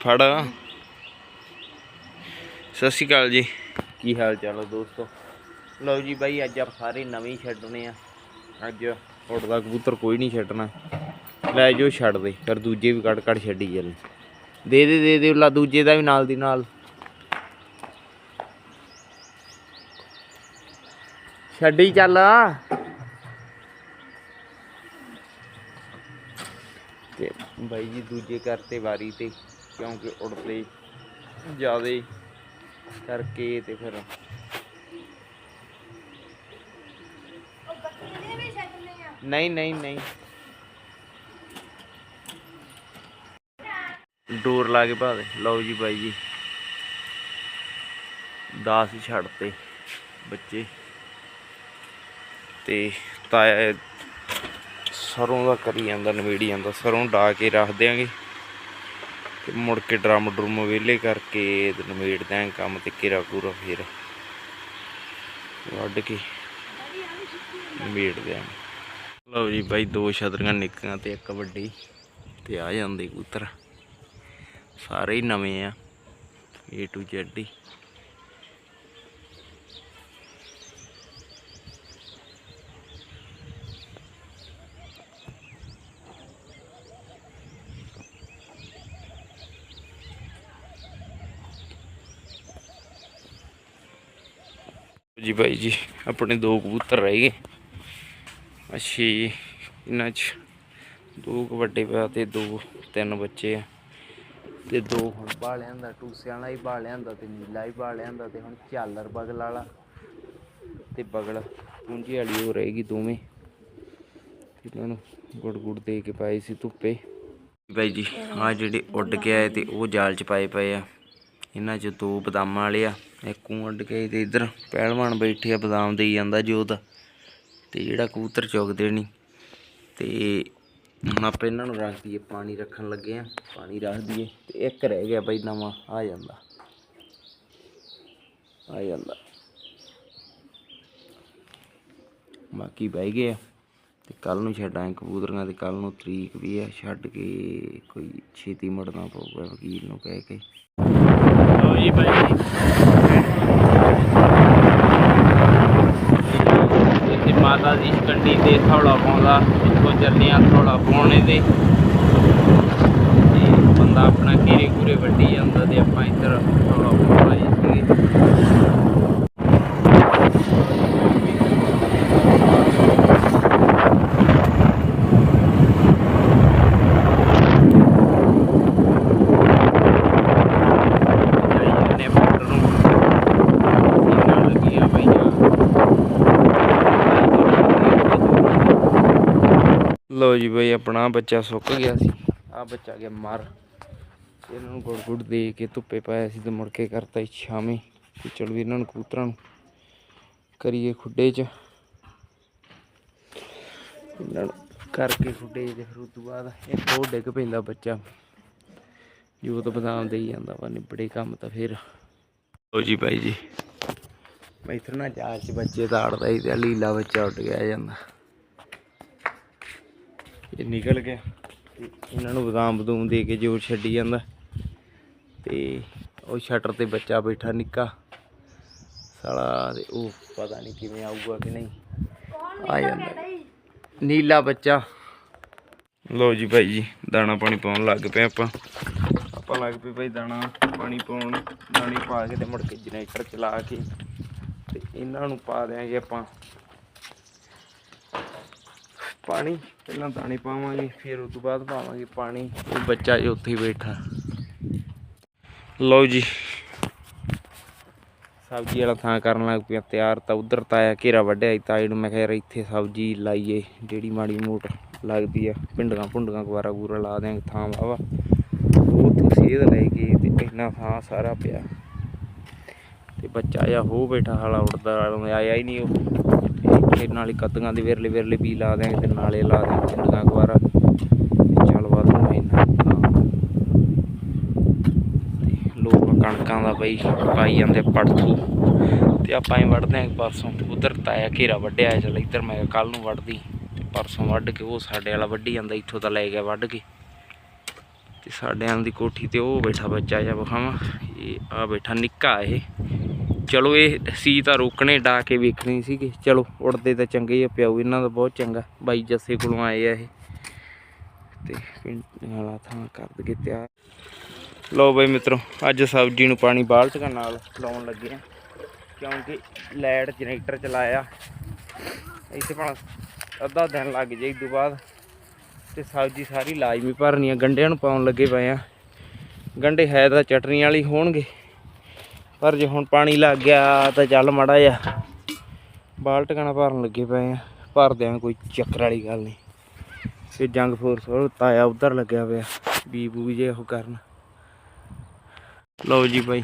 ਫੜ। ਸਤਿ ਸ਼੍ਰੀ ਅਕਾਲ ਜੀ। ਕੀ ਹਾਲ ਚਾਲ ਹੈ ਦੋਸਤੋ? ਲਓ ਜੀ ਬਾਈ, ਅੱਜ ਆਪ ਸਾਰੇ ਨਵੇਂ ਹੀ ਛੱਡਣੇ ਆ। ਅੱਜ ਉੱਡਦਾ ਕਬੂਤਰ ਕੋਈ ਨਹੀਂ ਛੱਡਣਾ। ਲੈ ਜੋ ਛੱਡ ਦੇ, ਫਿਰ ਦੂਜੇ ਵੀ ਕੱਢ ਕੱਢ ਛੱਡੀ ਚੱਲ। ਦੇ ਦੇ ਦੇ ਦੇ ਲਾ ਦੂਜੇ ਦਾ ਵੀ ਨਾਲ ਦੀ ਨਾਲ। ਛੱਡੀ ਚੱਲ। ਤੇ ਬਾਈ ਜੀ ਦੂਜੇ ਕਰਤੇ ਵਾਰੀ ਤੇ ਕਿਉਂਕਿ ਉੜਦੇ ਜਿਆਦੇ ਕਰਕੇ ਤੇ ਫਿਰ ਨਹੀਂ ਨਹੀਂ ਨਹੀਂ। ਡੋਰ ਲਾ ਕੇ ਪਾ ਦੇ। ਲਓ ਜੀ ਬਾਈ ਜੀ। 10 ਹੀ ਛੱਡਤੇ ਬੱਚੇ। ਤੇ ਤਾਇਆ ਸਰੋਂ ਦਾ ਕਰੀ ਜਾਂਦਾ, ਨਵੇੜੀ ਜਾਂਦਾ। ਸਰੋਂ ਡਾ ਕੇ ਰੱਖ ਦਿਆਂਗੇ। ਤੇ ਮੁੜ ਕੇ ਡਰਮ ਡਰਮ ਵਿਹਲੇ ਕਰਕੇ ਤੇ ਨਵੇੜ ਦਿਆਂਗੇ ਕੰਮ ਤੇ ਕਿਰਾ ਪੂਰਾ ਫੇਰ। ਵੱਢ ਕੇ ਨਵੇੜ ਦਿਆਂਗੇ ਲਓ ਜੀ ਬਾਈ, ਦੋ ਛਤਰੀਆਂ ਨਿੱਕੀਆਂ ਤੇ ਇੱਕ ਵੱਡੀ ਤੇ ਆ ਜਾਂਦੇ ਕਬੂਤਰ। ਸਾਰੇ ਹੀ ਨਵੇਂ ਆ, A to Z ਜੀ ਭਾਈ ਜੀ, ਆਪਣੇ ਦੋ ਕਬੂਤਰ ਰਹਿ ਗਏ। ਅੱਛਾ ਜੀ ਇਹਨਾਂ 'ਚ ਦੋ ਕੁ ਵੱਡੇ ਪਿਆ ਤੇ ਦੋ, ਤਿੰਨ ਬੱਚੇ ਆ। ਤੇ ਦੋ ਹੁਣ ਬਾਲਿਆਂ ਦਾ ਟੂਸਿਆਂ ਵਾਲਾ ਹੀ ਬਾਲਿਆਂ ਦਾ ਤੇ ਨੀਲਾ ਹੀ ਬਾਲਿਆਂ ਦਾ ਤੇ ਹੁਣ ਝਾਲਰ ਬਗਲ ਵਾਲਾ ਤੇ ਬਗਲ ਪੂੰਜੀ ਵਾਲੀ ਹੋ ਰਹੇਗੀ ਦੋਵੇਂ। ਇਹਨਾਂ ਨੂੰ ਗੁੜ ਗੁੜ ਦੇ ਕੇ ਪਾਏ ਸੀ ਧੁੱਪੇ। ਭਾਈ ਜੀ ਆ ਜਿਹੜੇ ਉੱਡ ਕੇ ਆਏ ਤੇ ਉਹ ਜਾਲ 'ਚ ਪਾਏ ਪਏ ਆ। ਇਹਨਾਂ 'ਚ ਦੋ ਬਦਾਮਾਂ ਵਾਲੇ ਆ। ਇੱਕ ਊਂ ਕੇ ਤੇ ਇੱਧਰ ਪਹਿਲਵਾਨ ਬੈਠੇ ਆ, ਬਦਾਮ ਦੇਈ ਜਾਂਦਾ ਜੋਤ ਤੇ ਜਿਹੜਾ ਕਬੂਤਰ ਚੁਗਦੇ ਨਹੀਂ ਤੇ ਹੁਣ ਆਪਾਂ ਇਹਨਾਂ ਨੂੰ ਰੱਖ ਦਈਏ, ਪਾਣੀ ਰੱਖਣ ਲੱਗੇ ਆ, ਪਾਣੀ ਰੱਖ ਦਈਏ ਤੇ ਇੱਕ ਰਹਿ ਗਿਆ ਬਈ ਨਵਾਂ, ਆ ਜਾਂਦਾ। ਆ ਜਾਂਦਾ। ਬਾਕੀ ਬਹਿ ਗਏ ਆ ਤੇ ਕੱਲ ਨੂੰ ਛੱਡਾਂ ਕਬੂਤਰਾਂ ਤੇ ਕੱਲ ਨੂੰ ਤਰੀਕ ਵੀ ਆ, ਛੱਡ ਕੇ ਕੋਈ ਛੇਤੀ ਮੁੜਨਾ ਪਊਗਾ ਵਕੀਲ ਨੂੰ ਕਹਿ ਕੇ। ਲਓ ਜੀ। ਭਾਈ ਇੱਥੇ ਮਾਤਾ ਦੀ ਕੰਡੀ ਤੇ ਥੌਲਾ ਪਾਉਂਦਾ, ਇੱਥੋਂ ਚੱਲੀਆਂ ਥੌਲਾ ਪਾਉਣੇ ਦੇ ਤੇ ਬੰਦਾ ਆਪਣਾ ਕੀਰੇ ਕੂਰੇ ਵੱਡੀ ਜਾਂਦਾ ਤੇ ਆਪਾਂ ਇੱਧਰ ਥੌਲਾ ਪਾਉਣਾ ਜੀ ਸੀਗੇ ਜਾਈ ਜਾਂਦੇ ਆ ਮੋਟਰ ਨੂੰ ਇਹਨਾਂ ਲੱਗੀਆਂ ਪਈਆਂ ਲੋ ਜੀ ਬਈ, ਆਪਣਾ ਬੱਚਾ ਸੁੱਕ ਗਿਆ ਸੀ। ਆ ਬੱਚਾ ਗਿਆ ਮਰ। ਇਹਨਾਂ ਨੂੰ ਗੁੜ ਗੁੜ ਦੇ ਕੇ ਧੁੱਪੇ ਪਾਇਆ ਸੀ ਤੇ ਮੁੜ ਕੇ ਕਰਤਾ ਛਾਵੇਂ। ਤੇ ਚਲ ਵੀ ਇਹਨਾਂ ਨੂੰ ਕਬੂਤਰਾਂ ਨੂੰ। ਕਰੀਏ ਖੁੱਡੇ 'ਚ। ਇਹਨਾਂ ਨੂੰ ਕਰਕੇ ਖੁੱਡੇ 'ਚ ਫਿਰ ਉਸ ਤੋਂ ਬਾਅਦ ਇੱਕ ਹੋਰ ਡਿੱਗ ਪੈਂਦਾ ਬੱਚਾ। ਜੋ ਤਾਂ ਬਦਾਮ ਦੇਈ ਜਾਂਦਾ ਵਾ, ਨਿਬੜੇ ਕੰਮ ਤਾਂ ਫਿਰ। ਲੋ ਜੀ ਭਾਈ ਜੀ। ਮੈਂ ਨਾ ਚਾਰ ਚ ਬੱਚੇ ਤਾੜਦਾ ਹੀ ਤੇ ਲੀਲਾ ਬੱਚਾ ਉੱਡ ਗਿਆ ਜਾਂਦਾ। ਇਹ ਨਿਕਲ ਗਿਆ। ਤੇ ਇਹਨਾਂ ਨੂੰ ਬਦਾਮ ਬਦੂਮ ਦੇ ਕੇ ਜੋਰ ਛੱਡੀ ਜਾਂਦਾ। ਤੇ ਉਹ ਸ਼ਟਰ ਤੇ ਬੱਚਾ ਬੈਠਾ ਨਿੱਕਾ। ਸਾਲਾ ਤੇ ਉਹ ਪਤਾ ਨਹੀਂ ਕਿਵੇਂ ਆਊਗਾ ਕਿ ਨਹੀਂ। ਆ ਜਾਂਦਾ। ਨੀਲਾ ਬੱਚਾ। ਲੋ ਜੀ ਭਾਈ ਜੀ, ਦਾਣਾ ਪਾਣੀ ਪਾਉਣ ਲੱਗ ਪਏ ਆਪਾਂ। ਆਪਾਂ ਲੱਗ ਪਏ ਭਾਈ ਦਾਣਾ ਪਾਣੀ ਪਾਉਣ। ਦਾਣੀ ਪਾ ਕੇ ਤੇ ਮੁੜ ਕੇ ਜਨਰੇਟਰ ਚਲਾ ਕੇ ਤੇ ਇਹਨਾਂ ਨੂੰ ਪਾ ਦਿਆਂਗੇ ਆਪਾਂ। ਪਾਣੀ, ਪਹਿਲਾਂ ਦਾਣੇ ਪਾਵਾਂਗੇ, ਫਿਰ ਉਸ ਤੋਂ ਬਾਅਦ ਪਾਵਾਂਗੇ ਪਾਣੀ। ਉਹ ਬੱਚਾ ਜੋ ਉੱਥੇ ਹੀ ਬੈਠਾ। ਲਓ ਜੀ, ਸਬਜ਼ੀ ਵਾਲਾ ਥਾਂ ਕਰਨ ਲੱਗ ਪਿਆ ਤਿਆਰ, ਤਾਂ ਉਧਰ ਤਾਇਆ ਘੇਰਾ ਵੱਢਿਆ ਸੀ ਤਾਏ ਨੂੰ। ਮੈਂ ਕਿਹਾ ਯਾਰ ਇੱਥੇ ਸਬਜ਼ੀ ਲਾਈਏ, ਜਿਹੜੀ ਮਾੜੀ ਮੋਟ ਲੱਗਦੀ ਆ। ਪਿੰਡਾਂ ਭੁੰਡੀਆਂ ਗੁਬਾਰਾ ਗੂਰਾ ਲਾ ਦਿਆਂਗੇ ਥਾਂ ਵਾਵਾ ਉਹ ਸੇਧ ਲੈ ਕੇ ਤੇ ਇੰਨਾ ਥਾਂ ਸਾਰਾ ਪਿਆ। ਤੇ ਬੱਚਾ ਆ ਹੋ ਬੈਠਾ, ਹਾਲਾ ਉੜਦਾ ਆਇਆ ਹੀ ਨਹੀਂ ਉਹ। ਤੇ ਨਾਲੇ ਕੱਦੀਆਂ ਦੇ ਵਿਰਲੇ ਵਿਰਲੇ ਵੀ ਲਾ ਦਿਆਂਗੇ ਤੇ ਨਾਲੇ ਲਾ ਦਿਆਂਗੇ ਪਿੰਡਾਂ ਗੁਬਾਰਾ ਚੱਲ ਵੱਧ ਨੂੰ ਲੋਕ ਕਣਕਾਂ ਦਾ ਬਈ ਪਾਈ ਜਾਂਦੇ ਪੜਥੂ। ਤੇ ਆਪਾਂ ਹੀ ਵੜਦੇ ਆਂ ਪਰਸੋਂ। ਉਧਰ ਤਾਇਆ ਘੇਰਾ ਵੱਢਿਆ ਚੱਲ ਇੱਧਰ ਮੈਂ ਕੱਲ ਨੂੰ ਵੱਢਦੀ। ਤੇ ਪਰਸੋਂ ਵੱਢ ਕੇ ਉਹ ਸਾਡੇ ਵਾਲਾ ਵੱਢੀ ਜਾਂਦਾ, ਇੱਥੋਂ ਤਾਂ ਲੈ ਗਿਆ ਵੱਢ ਕੇ। ਤੇ ਸਾਡੇ ਆਂ ਦੀ ਕੋਠੀ ਤੇ ਉਹ ਬੈਠਾ ਬੱਚਾ ਜਾਂ ਵਿਖਾਵਾਂ। ਇਹ ਆ ਬੈਠਾ ਨਿੱਕਾ ਇਹ। ਚਲੋ ਇਹ ਸੀ ਤਾਂ ਰੋਕਣੇ ਡਾ ਕੇ ਵੇਖਣੀ ਸੀਗੇ। ਚਲੋ, ਉੜਦੇ ਤਾਂ ਚੰਗੇ ਆ, ਪਿਆਉ ਇਹਨਾਂ ਦਾ ਬਹੁਤ ਚੰਗਾ। ਬਾਈ ਜੱਸੇ ਕੋਲੋਂ ਆਏ ਆ ਇਹ। ਤੇ ਪਿੰਡ ਵਾਲਾ ਥਾਂ ਕਰ ਦਗੇ ਤਿਆਰ। ਲਓ ਬਈ ਮਿੱਤਰੋ, ਅੱਜ ਸਬਜ਼ੀ ਨੂੰ ਪਾਣੀ ਬਾਲਟੀਆਂ ਨਾਲ ਲਾਉਣ ਲੱਗੇ ਆ। ਕਿਉਂਕਿ ਲਾਈਟ ਜਨਰੇਟਰ ਚਲਾਇਆ। ਇੱਥੇ ਭਾਵੇਂ ਅੱਧਾ ਦਿਨ ਲੱਗ ਜੇ ਤੋਂ ਬਾਅਦ। ਤੇ ਸਬਜ਼ੀ ਸਾਰੀ ਲਾਜ਼ਮੀ ਭਰਨੀ ਆ। ਗੰਢਿਆਂ ਨੂੰ ਪਾਉਣ ਲੱਗੇ ਪਏ ਆ। ਗੰਢੇ ਹੈ ਤਾਂ ਚਟਨੀ ਵਾਲੀ ਹੋਣਗੇ। ਪਰ ਜੇ ਹੁਣ ਪਾਣੀ ਲੱਗ ਗਿਆ ਤਾਂ ਚੱਲ ਮੜਾ ਜਾ ਬਾਲਟੀਆਂ ਭਰਨ ਲੱਗੇ ਪਏ ਆ। ਭਰ ਦਿਆਂ ਕੋਈ ਚੱਕਰ ਵਾਲੀ ਗੱਲ ਨਹੀਂ। ਤੇ ਜੰਗ ਫੋਰਸ ਉਹ ਤਾਇਆ ਉਧਰ ਲੱਗਿਆ ਪਿਆ ਬੀ ਬੂ ਜੇ ਉਹ ਕਰਨ। ਲਓ ਜੀ ਬਾਈ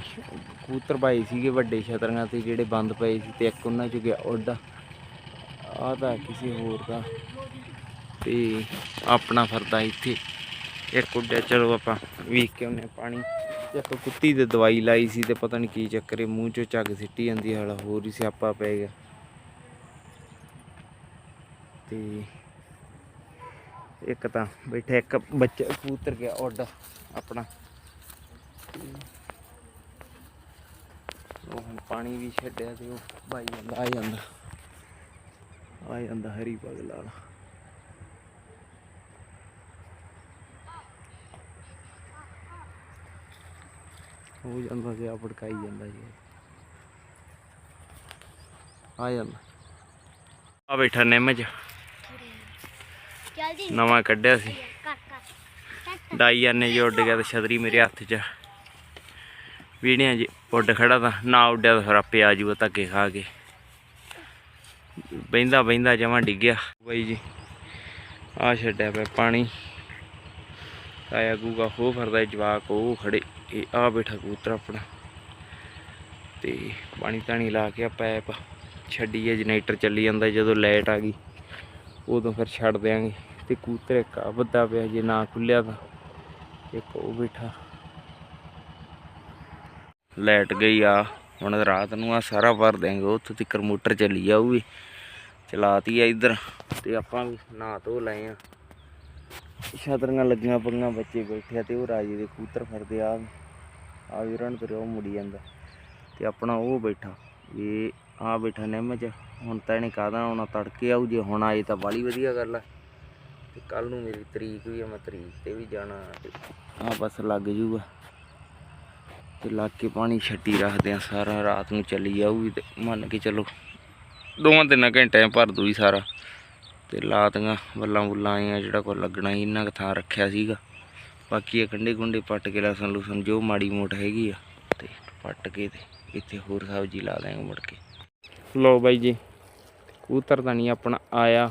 ਕੂਤਰ ਭਾਈ ਸੀਗੇ ਵੱਡੇ ਛਤਰੀਆਂ ਤੇ ਜਿਹੜੇ ਬੰਦ ਪਏ ਸੀ ਤੇ ਇੱਕ ਉਹਨਾਂ ਚ ਗਿਆ ਉੱਡਾ। ਆਹ ਤਾਂ ਕਿਸੇ ਹੋਰ ਦਾ। ਤੇ ਆਪਣਾ ਫਰਦਾ ਇੱਥੇ। ਇੱਕ ਉੱਡਿਆ, ਚਲੋ ਆਪਾਂ ਵੇਖ ਕੇ ਉਹਨੇ ਪਾਣੀ। ਇੱਕ ਕੁੱਤੀ ਦੇ ਦਵਾਈ ਲਾਈ ਸੀ ਤੇ ਪਤਾ ਨਹੀਂ ਕੀ ਚੱਕਰ ਹੈ ਮੂੰਹ ਚੋਂ ਝੱਗ ਸਿੱਟੀ ਜਾਂਦੀ ਹਾਲਾ ਹੋਰ ਹੀ ਸਿਆਪਾ ਪੈ ਗਿਆ। ਤੇ ਇੱਕ ਤਾਂ ਬੈਠਾ, ਇੱਕ ਬੱਚਾ ਕਬੂਤਰ ਗਿਆ ਉੱਡ ਆਪਣਾ। ਉਹ ਹੁਣ ਪਾਣੀ ਵੀ ਛੱਡਿਆ ਤੇ ਉਹ ਭਾਈ ਜਾਂਦਾ, ਆ ਜਾਂਦਾ। ਆ ਜਾਂਦਾ ਹਰੀ ਪਗਲ ਵਾਲਾ ਹੋ ਜਾਂਦਾ ਤੇ ਆ ਭੜਕਾਈ ਜਾਂਦਾ ਜੀ। ਆ ਜਾਂਦਾ। ਆ ਬੈਠਾ ਨਿੰਮ ਚ। ਜੀ। ਨਵਾਂ ਕੱਢਿਆ ਸੀ। ਕਰ ਕਰ। ਡਾਈ ਨੇ ਜੀ ਉੱਡ ਗਿਆ ਤੇ ਛਤਰੀ ਮੇਰੇ ਹੱਥ 'ਚ। ਵੀੜਿਆਂ ਜੀ ਉੱਡ ਖੜਾ ਤਾਂ ਨਾ ਉੱਡਿਆ ਤਾਂ ਫਿਰ ਆਪੇ ਆ ਜੂਗਾ ਧੱਕੇ ਖਾ ਕੇ। ਬਹਿੰਦਾ ਬਹਿੰਦਾ ਜਮਾਂ ਡਿੱਗਿਆ। ਬਾਈ ਜੀ ਆ ਛੱਡਿਆ ਪਿਆ ਪਾਣੀ। ਆਇਆ ਗੂਗਾ ਹੋ ਫਿਰਦਾ ਜਵਾਕ ਉਹ ਖੜੇ। ਇਹ ਆ ਬੈਠਾ ਕਬੂਤਰ ਆਪਣਾ। ਤੇ ਪਾਣੀ ਤਾਣੀ ਲਾ ਕੇ ਆ ਪੈਪ ਛੱਡੀ ਜਨਰੇਟਰ ਚੱਲੀ ਜਾਂਦਾ, ਜਦੋਂ ਲਾਈਟ ਆ ਗਈ, ਉਦੋਂ ਫਿਰ ਛੱਡ ਦਿਆਂਗੇ। ਤੇ ਕਬੂਤਰ ਇੱਕ ਆ ਵੱਧਾ ਪਿਆ, ਜੇ ਨਾ ਖੁੱਲਿਆ ਤਾਂ ਇੱਕ ਉਹ ਬੈਠਾ। ਲਾਈਟ ਗਈ ਆ, ਹੁਣ ਰਾਤ ਨੂੰ ਆ ਸਾਰਾ ਭਰ ਦਿਆਂਗੇ, ਉੱਥੇ ਤੱਕ ਮੋਟਰ ਚੱਲੀ ਜਾਊਗੀ। ਚਲਾਤੀ ਆ ਇੱਧਰ, ਤੇ ਆਪਾਂ ਵੀ ਨਹਾ ਧੋ ਲਏ ਆ। ਛਤਰੀਆਂ ਲੱਗੀਆਂ ਪਈਆਂ, ਬੱਚੇ ਬੈਠੇ ਆ ਤੇ ਉਹ ਰਾਜੇ ਦੇ ਕਬੂਤਰ ਫਿਰਦੇ ਆ। ਆ ਵੀ ਤੇ ਉਹ ਮੁੜੀ ਜਾਂਦਾ ਤੇ ਆਪਣਾ ਉਹ ਬੈਠਾ। ਇਹ ਆ ਬੈਠਾ ਨਿੰਮ ਚ। ਹੁਣ ਤਾਂ ਇਹਨੇ ਕਾਹਦਾ ਆਉਣਾ? ਤੜਕੇ ਆਊ, ਜੇ ਹੁਣ ਆਏ ਤਾਂ ਬਾਲੀ ਵਧੀਆ ਗੱਲ ਆ। ਤੇ ਕੱਲ ਨੂੰ ਮੇਰੀ ਤਰੀਕ ਵੀ ਆ, ਮੈਂ ਤਰੀਕ ਤੇ ਵੀ ਜਾਣਾ ਤੇ ਆ ਬਸ ਲੱਗ ਜੂਗਾ। ਤੇ ਲਾ ਕੇ ਪਾਣੀ ਛੱਡੀ ਰੱਖਦੇ ਆ, ਸਾਰਾ ਰਾਤ ਨੂੰ ਚੱਲੀ ਜਾਊਗੀ ਤੇ ਮੰਨ ਕੇ ਚਲੋ, ਦੋਵਾਂ ਤਿੰਨਾਂ ਘੰਟਿਆਂ 'ਚ ਭਰ ਦੂਈ ਸਾਰਾ। ਤੇ ਲਾਤੀਆਂ ਵੱਲਾਂ ਬੁੱਲਾਂ ਆਈਆਂ ਜਿਹੜਾ ਕੋ ਲੱਗਣਾ ਹੀ ਇੰਨਾ ਕੁ ਥਾਂ ਰੱਖਿਆ ਸੀਗਾ। ਬਾਕੀ ਇਹ ਕੰਡੇ ਕੁੰਡੇ ਪੱਟ ਕੇ ਲਸਣ ਲੁਸਣ ਜੋ ਮਾੜੀ ਮੋਟ ਹੈਗੀ ਆ, ਤੇ ਪੱਟ ਕੇ ਤੇ ਇੱਥੇ ਹੋਰ ਸਬਜ਼ੀ ਲਾ ਦਾਂਗੇ ਮੁੜ ਕੇ। ਲੋ ਬਾਈ ਜੀ, ਕਬੂਤਰ ਤਾਂ ਨਹੀਂ ਆਪਣਾ ਆਇਆ,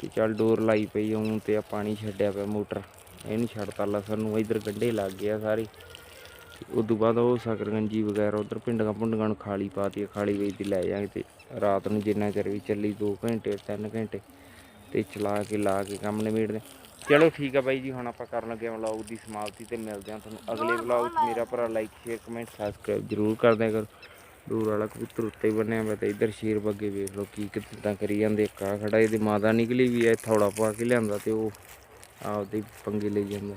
ਤੇ ਚੱਲ ਡੋਰ ਲਾਈ ਪਈ ਹੂੰ ਤੇ ਆ ਪਾਣੀ ਛੱਡਿਆ ਪਿਆ ਮੋਟਰ। ਇਹਨੂੰ ਛੱਡਤਾ ਲਸਣ ਨੂੰ, ਇਧਰ ਗੱਡੇ ਲੱਗ ਗਿਆ ਸਾਰੇ। ਤੇ ਉਦੋਂ ਬਾਅਦ ਉਹ ਸਕਰਗੰਜੀ ਵਗੈਰਾ ਉਧਰ ਪਿੰਡਾਂ ਪੁੰਡਾਂ ਨੂੰ ਖਾਲੀ ਪਾਤੀ ਖਾਲੀ ਵੇਚ ਦੀ ਲੈ ਜਾਾਂਗੇ ਤੇ ਰਾਤ ਨੂੰ ਜਿੰਨਾ ਚਿਰ ਵੀ ਚੱਲੀ 2 ਘੰਟੇ 3 ਘੰਟੇ। ਤੇ ਚਲਾ ਕੇ ਲਾ ਕੇ ਕੰਮ ਨਿਬੇੜਦੇ। ਚਲੋ ਠੀਕ ਆ ਬਾਈ ਜੀ ਹੁਣ ਆਪਾਂ ਕਰਨ ਲੱਗੇ ਹਾਂ ਵਲੌਗ ਦੀ ਸਮਾਪਤੀ ਤੇ ਮਿਲਦੇ ਹਾਂ ਤੁਹਾਨੂੰ ਅਗਲੇ ਵਲੌਗ 'ਚ। ਮੇਰਾ ਭਰਾ ਲਾਈਕ ਸ਼ੇਅਰ ਕਮੈਂਟ ਸਬਸਕ੍ਰਾਈਬ ਜ਼ਰੂਰ ਕਰ ਦਿਆ ਕਰੋ। ਦੂਰ ਵਾਲਾ ਕਬੂਤਰ ਉੱਤੇ ਬੰਨਿਆ ਮੈਂ ਤੇ ਇੱਧਰ ਸ਼ੇਰ ਬੱਗੇ ਵੇਖ ਲਓ ਕੀ ਕਿੱਦਾਂ ਕਰੀ ਜਾਂਦੇ। ਕਾ ਖੜਾ ਇਹਦੀ ਮਾਦਾ ਨਿਕਲੀ ਵੀ ਐ ਥੋੜਾ ਪਾ ਕੇ ਲਿਆਂਦਾ ਤੇ ਉਹ ਆਪਦੇ ਪੰਗੇ ਲਈ ਜਾਂਦਾ।